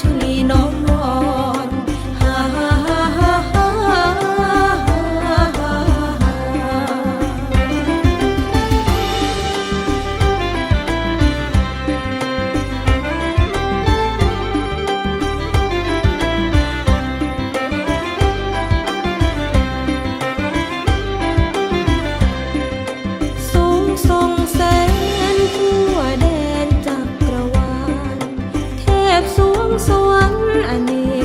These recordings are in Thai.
ঝুলি নয় I need.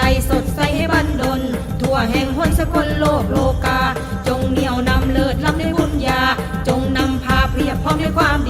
ใดสดใสให้บันดล ทั่วแห่งหนสกลโลกโลกา จงเหนียวนำเลิศล้ำด้วยบุญญา จงนำพาเพียบพร้อมด้วยความดี